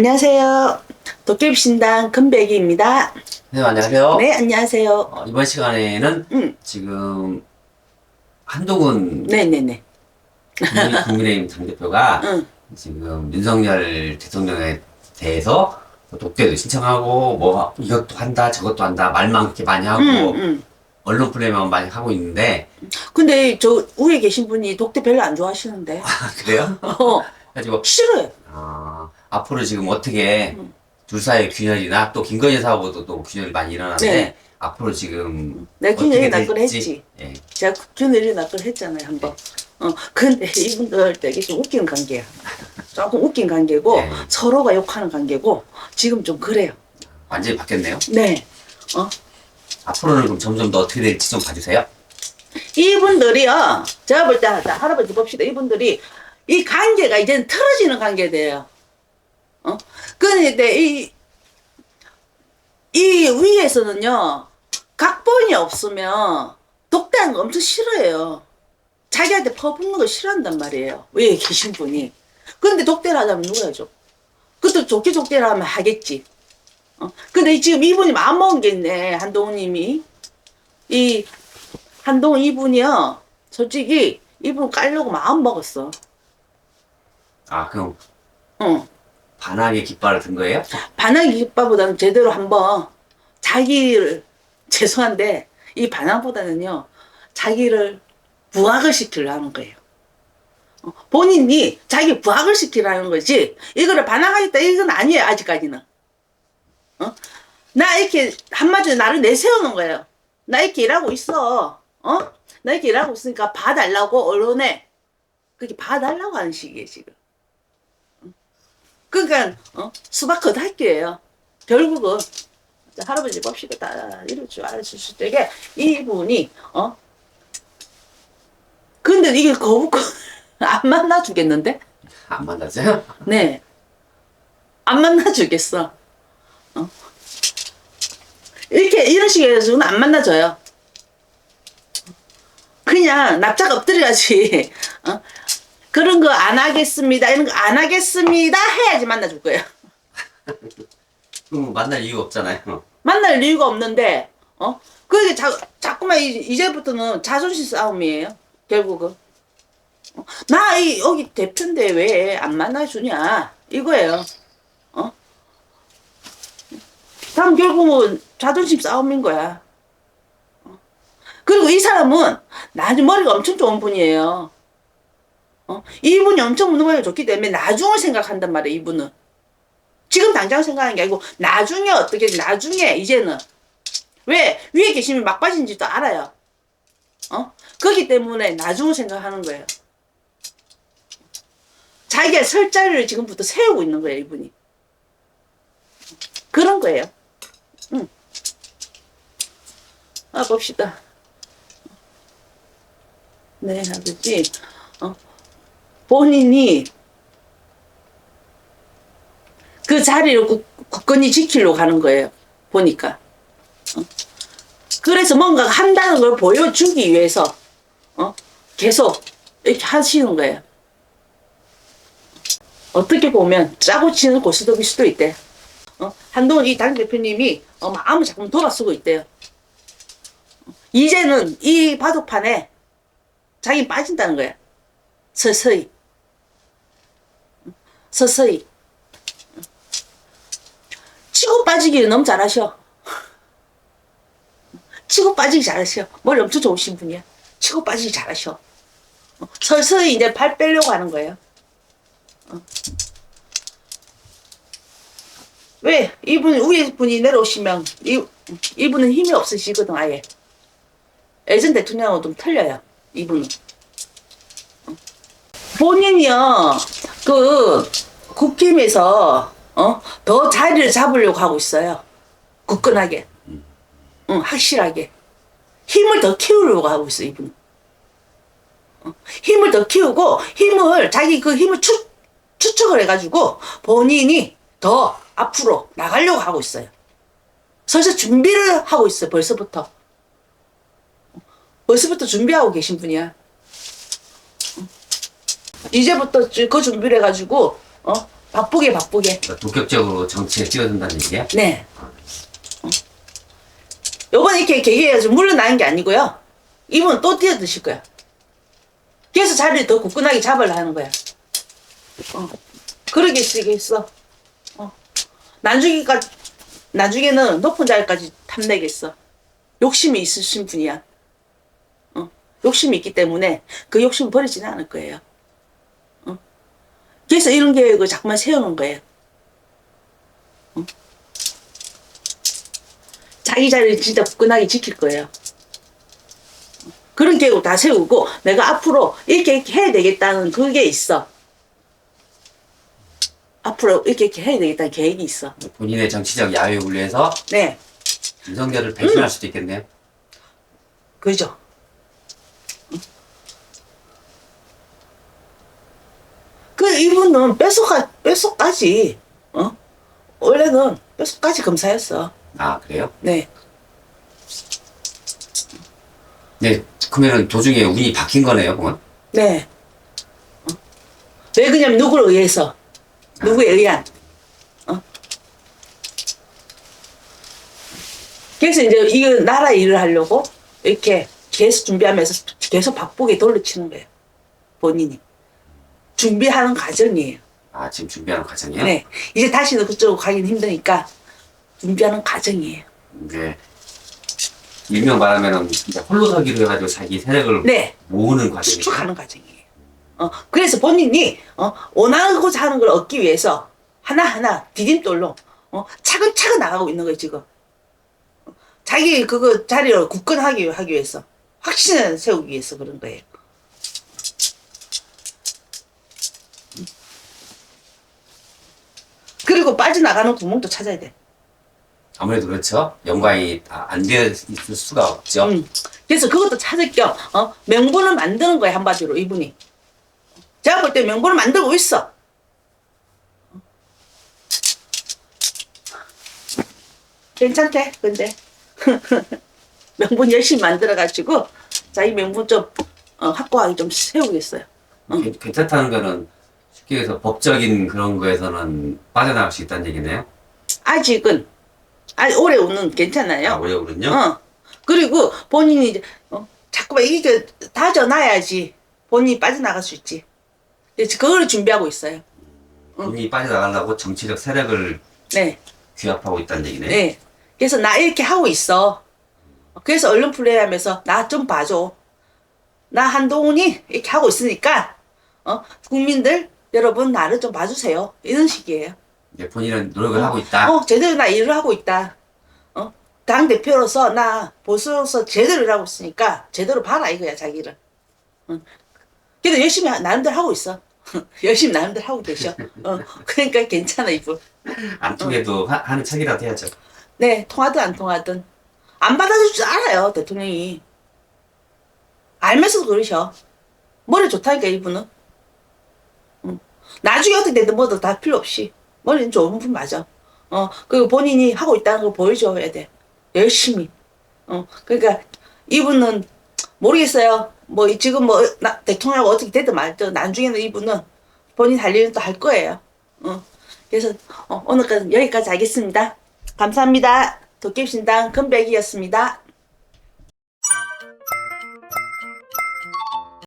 안녕하세요. 도깨비신당 금백이입니다. 네, 안녕하세요. 네, 안녕하세요. 어, 이번 시간에는 음. 지금 한동훈 네네네. 국민- 국민의힘 당대표가 응. 지금 윤석열 대통령에 대해서 뭐 독대도 신청하고 뭐 이것도 한다 저것도 한다 말만 그렇게 많이 하고 음, 음. 언론 플레이만 많이 하고 있는데 근데 저 위에 계신 분이 독대 별로 안 좋아하시는데. 아, 그래요? 어, 가지고 싫어요. 아, 앞으로 지금 어떻게 음. 둘 사이의 균열이나 또 김건희 사업으로도 또 균열이 많이 일어나는데 네. 앞으로 지금 내가 균열이 어떻게 났걸 될지, 했지. 예. 제가 균열이 났걸 했잖아요, 한 번. 어, 근데 이분들 되게 좀 웃기는 관계야. 조금 웃긴 관계고, 네. 서로가 욕하는 관계고, 지금 좀 그래요. 완전히 바뀌었네요. 네. 어, 앞으로는 그럼 점점 더 어떻게 될지 좀 봐주세요. 이분들이요, 제가 볼 때, 자, 할아버지 봅시다. 이분들이, 이 관계가 이제는 틀어지는 관계돼요. 어? 근데, 이, 이 위에서는요, 각본이 없으면 독대하는 거 엄청 싫어해요. 자기한테 퍼붓는 거 싫어한단 말이에요. 위에 계신 분이. 근데 독대를 하자면 누가 해줘? 그것도 좋게 독대를 하면 하겠지. 어? 근데 지금 이분이 마음먹은 게 있네, 한동훈님이. 이, 한동훈 이분이요, 솔직히 이분 깔려고 마음 먹었어. 아, 그럼 응. 반항의 깃발을 든 거예요? 반항 기빠보다는 제대로 한번 자기를, 죄송한데, 이 반항보다는요, 자기를 부학을 시키려는 거예요. 어, 본인이 자기 부학을 시키라는 거지, 이거를 반항하겠다, 이건 아니에요, 아직까지는. 어? 나 이렇게, 한마디로 나를 내세우는 거예요. 나 이렇게 일하고 있어. 어? 나 이렇게 일하고 있으니까 봐달라고, 언론에. 그렇게 봐달라고 하는 식이에요, 지금. 그러니까 어? 수박 겉핥기예요. 결국은 자, 할아버지 봅시다. 다 이럴 줄 알았을 때게 이분이 어? 근데 이게 거북거 안 만나 주겠는데? 안 만났어요? 네. 안 만나 주겠어. 어? 이렇게 이런 식의 해서는 안 만나줘요. 그냥 납작 엎드려야지. 어? 그런 거 안 하겠습니다. 이런 거 안 하겠습니다. 해야지 만나줄 거예요. 그럼 만날 이유가 없잖아요. 만날 이유가 없는데, 어? 그게 자, 자꾸만 이- 이제부터는 자존심 싸움이에요. 결국은. 어? 나 이, 여기 대표인데 왜 안 만나주냐. 이거예요. 어? 다음 결국은 자존심 싸움인 거야. 어? 그리고 이 사람은 나중 머리가 엄청 좋은 분이에요. 어? 이분이 엄청 머리가 좋기 때문에 나중을 생각한단 말이에요, 이분은. 지금 당장 생각하는 게 아니고 나중에 어떻게 나중에 이제는 왜 위에 계시면 막 빠진 지도 알아요. 어? 그렇기 때문에 나중을 생각하는 거예요. 자기가 설 자리를 지금부터 세우고 있는 거예요, 이분이. 그런 거예요. 응. 아, 봅시다. 네, 아버지. 어. 본인이 그 자리를 국, 굳건히 지키려고 하는 거예요. 보니까. 어? 그래서 뭔가 한다는 걸 보여주기 위해서 어? 계속 이렇게 하시는 거예요. 어떻게 보면 짜고 치는 고스톱일 수도 있대. 어? 한동훈 이 당 대표님이 어, 마음을 자꾸 돌아쓰고 있대요. 어? 이제는 이 바둑판에 자기 빠진다는 거야. 서서히. 어? 서서히. 치고 빠지기를 너무 잘하셔. 치고 빠지기 잘하셔. 머리 엄청 좋으신 분이야. 치고 빠지기 잘하셔. 어, 서서히 이제 발 빼려고 하는 거예요. 어. 왜? 이분, 위에 분이 내려오시면, 이, 이분은 힘이 없으시거든, 아예. 예전 대통령하고 좀 틀려요, 이분은. 어. 본인이요, 그, 국힘에서, 어, 더 자리를 잡으려고 하고 있어요. 굳건하게. 응, 확실하게. 힘을 더 키우려고 하고 있어, 이분. 어, 힘을 더 키우고, 힘을, 자기 그 힘을 추, 추측을 해가지고, 본인이 더 앞으로 나가려고 하고 있어요. 서서 준비를 하고 있어요, 벌써부터. 벌써부터 준비하고 계신 분이야. 어. 이제부터 그 준비를 해가지고, 어, 바쁘게 바쁘게. 그러니까 독격적으로 정치에 뛰어든다는 얘기야? 네. 어. 요번 이렇게 계기해가지고 물러나는 게 아니고요. 이분은 또 뛰어드실 거야. 그래서 자리를 더 굳건하게 잡으려 하는 거야. 어. 그러게 쓰겠어. 어. 나중에가, 나중에는 높은 자리까지 탐내겠어. 욕심이 있으신 분이야. 어. 욕심이 있기 때문에 그 욕심 버리지는 않을 거예요. 어. 그래서 이런 계획을 자꾸만 세우는 거예요. 자기 자리를 진짜 굳건하게 지킬 거예요. 그런 계획을 다 세우고 내가 앞으로 이렇게 이렇게 해야 되겠다는 그게 있어. 앞으로 이렇게 이렇게 해야 되겠다는 계획이 있어. 본인의 정치적 야유를 위해서 네, 윤석열을 배신할 수도 있겠네요. 그죠. 그 이분은 뼛속까 뼛속까지 어 원래는 뼛속까지 검사였어. 아 그래요? 네, 네, 그러면 도중에 운이 바뀐 거네요, 그건? 네. 어? 왜 그냐면 누구를 의해서 누구에 의한 어? 그래서 이제 이 나라 일을 하려고 이렇게 계속 준비하면서 계속 바쁘게 돌려치는 거예요 본인이 준비하는 과정이에요 아 지금 준비하는 과정이에요? 네 이제 다시는 그쪽으로 가긴 힘드니까 준비하는 과정이에요 이제 일명 말하면은 이제 홀로 서기로 해가지고 자기 세력을 네 모으는 과정이에요. 추측하는 과정이에요. 어, 그래서 본인이 어, 원하고자 하는 걸 얻기 위해서 하나하나 디딤돌로 어, 차근차근 나가고 있는 거예요, 지금. 어, 자기 그거 자리를 굳건하게 하기 위해서 확신을 세우기 위해서 그런 거예요. 그리고 빠져나가는 구멍도 찾아야 돼. 아무래도 그렇죠. 연관이 다안 되어 있을 수가 없죠. 음. 그래서 그것도 찾을 겸 어, 명분을 만드는 거예요 한마디로 이분이 제가 볼 때 명분을 만들고 있어 괜찮대 근데 명분 열심히 만들어가지고 자기 명분 좀 어, 확고하게 좀 세우겠어요 괜- 괜찮다는 거는 쉽게 해서 법적인 그런 거에서는 빠져나갈 수 있다는 얘기네요. 아직은 아직 올해는 괜찮아요 아, 오래오는요? 어. 그리고 본인이 이제 어, 자꾸만 이게 다져놔야지 본인이 빠져나갈 수 있지. 그래서 그걸 준비하고 있어요. 본인이 빠져나가려고 정치적 세력을 네, 규합하고 있다는 얘기네. 네. 그래서 나 이렇게 하고 있어. 그래서 얼른 플레이하면서 나 좀 봐줘. 나 한동훈이 이렇게 하고 있으니까 어 국민들 여러분 나를 좀 봐주세요. 이런 식이에요. 이제 본인은 노력을 하고 있다. 어, 제대로 나 일을 하고 있다. 어, 당 대표로서 나 보수로서 제대로 일하고 있으니까 제대로 봐라 이거야 자기를. 응. 그래도 열심히 하- 나름대로 하고 있어. 열심히 나름대로 하고 계셔. 어, 그러니까 괜찮아 이분. 안 통해도 하, 하는 척이라도 해야죠. 네, 통하든 안 통하든 안 받아줄 줄 알아요 대통령이. 알면서도 그러셔. 머리 좋다니까 이분은. 응. 나중에 어떻게 되든 뭐든 다 필요 없이 머리는 좋은 분 맞아. 어 그리고 본인이 하고 있다는 걸 보여줘야 돼. 열심히. 어 그러니까 이분은 모르겠어요. 뭐 지금 뭐 나, 대통령하고 어떻게 되든 말든 나중에는 이분은 본인 할 일은 또 할 거예요. 어 그래서 어, 오늘까지 여기까지 하겠습니다. 감사합니다. 도깨비신당 금백이었습니다.